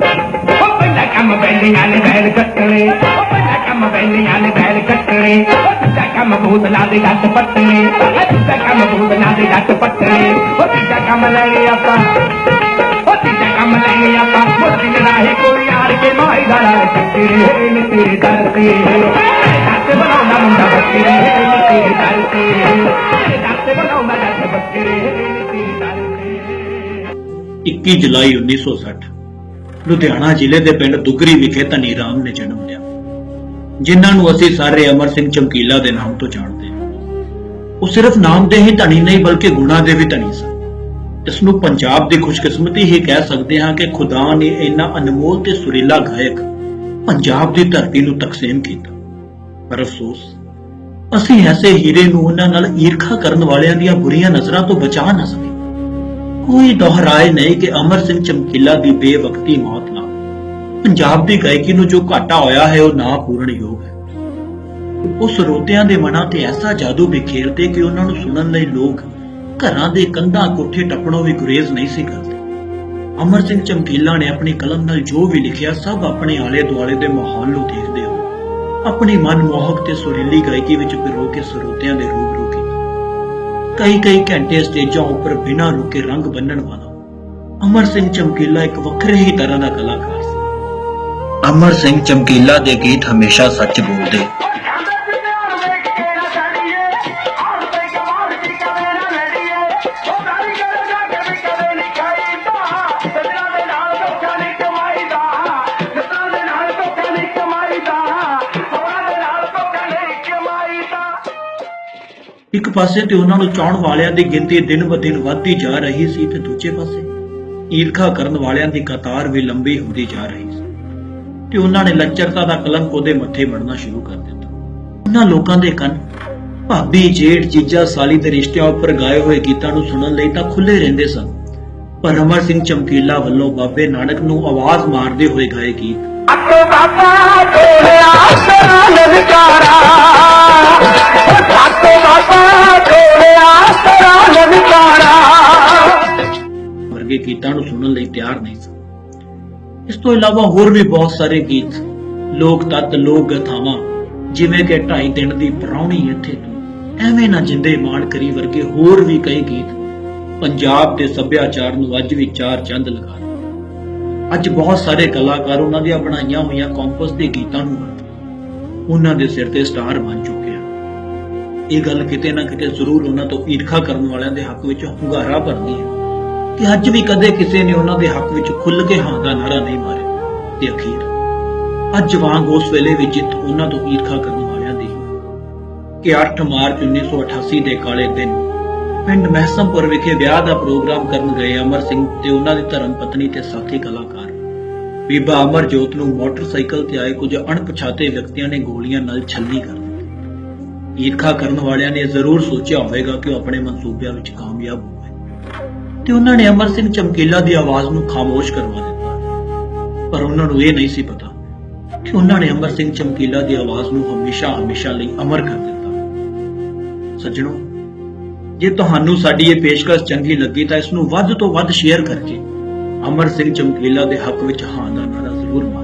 ਉਹ ਪਹਿਲਾ ਕੰਮ ਬੈਲੀਆਂ ਨੇ ਬੈਲ ਕੱਟਣੇ ਉਹ ਪਹਿਲਾ ਕੰਮ ਬੈਲੀਆਂ ਨੇ ਬੈਲ ਕੱਟਣੇ ਉਹ ਦੂਜਾ ਕੰਮ ਬੋਤਲਾਂ ਦੇ ਗੱਟ ਪੱਟਣੇ ਉਹ ਦੂਜਾ ਕੰਮ ਬੋਤਲਾਂ ਦੇ ਗੱਟ ਪੱਟਣੇ ਉਹ ਤੀਜਾ ਕੰਮ ਲੈਣੇ ਆਪਾਂ ਉਹ ਤੀਜਾ ਕੰਮ ਲੈਣੇ ਆਪਾਂ ਮੁਸ਼ਕਿਲ ਰਾਹੇ ਕੋਈ ਯਾਰ ਕੇ ਮਾਈ ਦਾ ਨਾਲ ਚੱਕਰੇ ਨੀ ਤੇਰੇ ਦਰ ਤੇ ਦੱਸ ਬਣਾਉਂਦਾ ਮੁੰਡਾ ਬੱਕਰੇ ਨੀ ਤੇਰੇ ਦਰ ਤੇ ਦੱਸ ਬਣਾਉਂਦਾ ਜੱਟ ਬੱਕਰੇ 21 ਜੁਲਾਈ 1960 ਲੁਧਿਆਣਾ ਜ਼ਿਲ੍ਹੇ ਦੇ ਪਿੰਡ ਦੁਗਰੀ ਵਿਖੇ ਧਨੀ ਰਾਮ ਨੇ ਜਨਮ ਲਿਆ। ਜਿਨ੍ਹਾਂ ਨੂੰ ਅਸੀਂ ਸਾਰੇ ਅਮਰ ਸਿੰਘ ਚਮਕੀਲਾ ਦੇ ਨਾਮ ਤੋਂ ਜਾਣਦੇ ਹਾਂ। ਉਹ ਸਿਰਫ ਨਾਮ ਦੇ ਹੀ ਧਨੀ ਨਹੀਂ, ਬਲਕਿ ਗੁਣਾਂ ਦੇ ਵੀ ਧਨੀ ਸਨ। ਇਸ ਨੂੰ ਪੰਜਾਬ ਦੀ ਖੁਸ਼ਕਿਸਮਤੀ ਹੀ ਕਹਿ ਸਕਦੇ ਹਾਂ ਕਿ ਖੁਦਾ ਨੇ ਇੰਨਾ ਅਨਮੋਲ ਤੇ ਸੁਰੀਲਾ ਗਾਇਕ ਪੰਜਾਬ ਦੀ ਧਰਤੀ ਨੂੰ ਤਕਸੀਮ ਕੀਤਾ। ਪਰ ਅਫਸੋਸ, ਅਸੀਂ ਐਸੇ ਹੀਰੇ ਨੂੰ ਉਹਨਾਂ ਨਾਲ ਈਰਖਾ ਕਰਨ ਵਾਲਿਆਂ ਦੀਆਂ ਬੁਰੀਆਂ ਨਜ਼ਰਾਂ ਤੋਂ ਬਚਾ ਨਾ ਸਕੇ ਕੋਈ ਦੁਹਰਾਏ ਨਹੀਂ ਕਿ ਅਮਰ ਸਿੰਘ ਚਮਕੀਲਾ ਦੀ ਬੇਵਕਤੀ ਮੌਤ ਨਾਲ ਪੰਜਾਬ ਦੀ ਗਾਇਕੀ ਨੂੰ ਜੋ ਘਾਟਾ ਹੋਇਆ ਹੈ, ਉਹ ਨਾ ਪੂਰਨ ਯੋਗ ਹੈ। ਉਹ ਸਰੋਤਿਆਂ ਦੇ ਮਨਾਂ ਤੇ ਐਸਾ ਜਾਦੂ ਬਿਖੇਰਦੇ ਕਿ ਉਹਨਾਂ ਨੂੰ ਸੁਣਨ ਲਈ ਲੋਕ ਘਰਾਂ ਦੇ ਕੰਧਾਂ ਕੋਠੇ ਟੱਪਣੋਂ ਵੀ ਗੁਰੇਜ਼ ਨਹੀਂ ਸੀ ਕਰਦੇ। ਅਮਰ ਸਿੰਘ ਚਮਕੀਲਾ ਨੇ ਆਪਣੀ ਕਲਮ ਨਾਲ ਜੋ ਵੀ ਲਿਖਿਆ, ਸਭ ਆਪਣੇ ਆਲੇ ਦੁਆਲੇ ਦੇ ਮਾਹੌਲ ਨੂੰ ਦੇਖਦੇ ਹੋ ਆਪਣੀ ਮਨਮੋਹਕ ਤੇ ਸੁਰੀਲੀ ਗਾਇਕੀ ਵਿੱਚ ਪਿਰੋ ਕੇ ਸਰੋਤਿਆਂ ਦੇ ਰੂਬਰੂ ਕੀਤਾ ਕਈ ਕਈ ਘੰਟੇ ਸਟੇਜਾਂ ਉੱਪਰ ਬਿਨਾਂ ਰੁਕੇ ਰੰਗ ਬੰਨਣ ਵਾਲਾ ਅਮਰ ਸਿੰਘ ਚਮਕੀਲਾ ਇੱਕ ਵੱਖਰੇ ਹੀ ਤਰ੍ਹਾਂ ਦਾ ਕਲਾਕਾਰ ਸੀ। ਅਮਰ ਸਿੰਘ ਚਮਕੀਲਾ ਦੇ ਗੀਤ ਹਮੇਸ਼ਾ ਸੱਚ ਬੋਲਦੇ। ਇੱਕ ਪਾਸੇ ਤੇ ਉਹਨਾਂ ਨੂੰ ਚਾਹਣ ਵਾਲਿਆਂ ਦੀ ਗਿਣਤੀ ਦਿਨ ਬ ਦਿਨ ਜਾ ਰਹੀ ਸੀ ਤੇ ਦੂਜੇ ਪਾਸੇ ਈਰਖਾ ਕਰਨ ਵਾਲਿਆਂ ਦੀ ਕਤਾਰ ਵੀ ਲੰਬੀ ਹੁੰਦੀ ਜਾ ਰਹੀ ਸੀ। ਤੇ ਉਹਨਾਂ ਨੇ ਲੱਚਰਤਾ ਦਾ ਕਲੰਕ ਉਹਦੇ ਮੱਥੇ ਮੜਨਾ ਸ਼ੁਰੂ ਕਰ ਦਿੱਤਾ। ਉਹਨਾਂ ਲੋਕਾਂ ਦੇ ਕੰਨ, ਭਾਬੀ ਜੇਠ ਜੀਜਾ ਸਾਲੀ ਦੇ ਰਿਸ਼ਤਿਆਂ ਉੱਪਰ ਗਾਏ ਹੋਏ ਗੀਤਾਂ ਨੂੰ ਸੁਣਨ ਲਈ ਤਾਂ ਖੁੱਲੇ ਰਹਿੰਦੇ ਸਨ। ਪਰ ਅਮਰ ਸਿੰਘ ਚਮਕੀਲਾ ਵੱਲੋਂ ਬਾਬੇ ਨਾਨਕ ਨੂੰ ਆਵਾਜ਼ ਮਾਰਦੇ ਹੋਏ ਗਾਏ ਗੀਤ। ਅੱਤੋ ਬਾਬਾ ਗੀਤਾਂ ਨੂੰ ਸੁਣਨ ਲਈ ਤਿਆਰ ਨਹੀਂ ਸਨ ਇਸ ਤੋਂ ਇਲਾਵਾ ਹੋਰ ਵੀ ਬਹੁਤ ਸਾਰੇ ਗੀਤ, ਲੋਕ ਤੱਤ, ਲੋਕ ਗਥਾਵਾਂ, ਜਿਵੇਂ ਕਿ ਢਾਈ ਦਿਨ ਦੀ ਪ੍ਰਾਹੁਣੀ ਇੱਥੇ ਤੂੰ, ਐਵੇਂ ਨਾ ਜਿੰਦੇ ਮਾਣ ਕਰੀ ਵਰਗੇ ਹੋਰ ਵੀ ਕਈ ਗੀਤ ਪੰਜਾਬ ਦੇ ਸੱਭਿਆਚਾਰ ਨੂੰ ਅੱਜ ਵੀ ਚਾਰ ਚੰਦ ਲਗਾ ਅੱਜ ਬਹੁਤ ਸਾਰੇ ਕਲਾਕਾਰ ਉਹਨਾਂ ਦੀਆਂ ਬਣਾਈਆਂ ਹੋਈਆਂ ਕੰਪੋਸ ਦੇ ਗੀਤਾਂ ਨੂੰ ਉਹਨਾਂ ਦੇ ਸਿਰ ਤੇ ਸਟਾਰ ਬਣ ਚੁੱਕੇ ਇਹ ਗੱਲ ਕਿਤੇ ਨਾ ਕਿਤੇ ਜ਼ਰੂਰ ਉਹਨਾਂ ਤੋਂ ਈਰਖਾ ਕਰਨ ਵਾਲਿਆਂ ਦੇ ਹੱਕ ਵਿੱਚ ਹੁੰਗਾਰਾ ਭਰਦੀ ਹੈ। ਕਿ ਅੱਜ ਵੀ ਕਦੇ ਕਿਸੇ ਨੇ ਉਹਨਾਂ ਦੇ ਹੱਕ ਵਿੱਚ ਖੁੱਲ ਕੇ ਹਾਂ ਦਾ ਨਾਰਾ ਨਹੀਂ ਮਾਰਿਆ। ਤੇ ਅਖੀਰ, ਅੱਜ ਵਾਂਗ ਉਸ ਵੇਲੇ ਵੀ ਜਿੱਤ ਉਹਨਾਂ ਤੋਂ ਈਰਖਾ ਕਰਨ ਵਾਲਿਆਂ ਦੀ ਕਿ 8 ਮਾਰਚ 1988 ਦੇ ਕਾਲੇ ਦਿਨ ਪਿੰਡ ਮਹਿਸਮਪੁਰ ਵਿਖੇ ਵਿਆਹ ਦਾ ਪ੍ਰੋਗਰਾਮ ਕਰਨ ਗਏ ਅਮਰ ਸਿੰਘ ਤੇ ਉਹਨਾਂ ਦੀ ਧਰਮ ਪਤਨੀ ਤੇ ਸਾਥੀ ਕਲਾਕਾਰ। ਬੀਬਾ ਅਮਰਜੋਤ ਨੂੰ ਮੋਟਰਸਾਈਕਲ ਤੇ ਆਏ ਕੁਝ ਅਣਪਛਾਤੇ ਵਿਅਕਤੀਆਂ ਨੇ ਗੋਲੀਆਂ ਨਾਲ ਛੱਲੀ ਕਰ ਦਿੱਤੀ। ਈਰਖਾ ਕਰਨ ਵਾਲਿਆਂ ਨੇ ਜ਼ਰੂਰ ਸੋਚਿਆ ਹੋਵੇਗਾ ਕਿ ਉਹ ਆਪਣੇ ਮਨਸੂਬਿਆਂ ਵਿੱਚ ਕਾਮਯਾਬ ਹੋਵੇ ਤੇ ਉਹਨਾਂ ਨੇ ਅਮਰ ਸਿੰਘ ਚਮਕੀਲਾ ਦੀ ਆਵਾਜ਼ ਨੂੰ ਖਾਮੋਸ਼ ਕਰਵਾ ਦਿੱਤਾ। ਪਰ ਉਹਨਾਂ ਨੂੰ ਇਹ ਨਹੀਂ ਸੀ ਪਤਾ ਕਿ ਉਹਨਾਂ ਨੇ ਅਮਰ ਸਿੰਘ ਚਮਕੀਲਾ ਦੀ ਆਵਾਜ਼ ਨੂੰ ਹਮੇਸ਼ਾ ਹਮੇਸ਼ਾ ਲਈ ਅਮਰ ਕਰ ਦਿੱਤਾ। ਸੱਜਣੋ, ਜੇ ਤੁਹਾਨੂੰ ਸਾਡੀ ਇਹ ਪੇਸ਼ਕਸ਼ ਚੰਗੀ ਲੱਗੀ ਤਾਂ ਇਸ ਨੂੰ ਵੱਧ ਤੋਂ ਵੱਧ ਸ਼ੇਅਰ ਕਰਕੇ ਅਮਰ ਸਿੰਘ ਚਮਕੀਲਾ ਦੇ ਹੱਕ ਵਿੱਚ ਹਾਂ ਦਾ ਨਾਰਾ ਜ਼ਰੂਰ ਮਾਰੋ।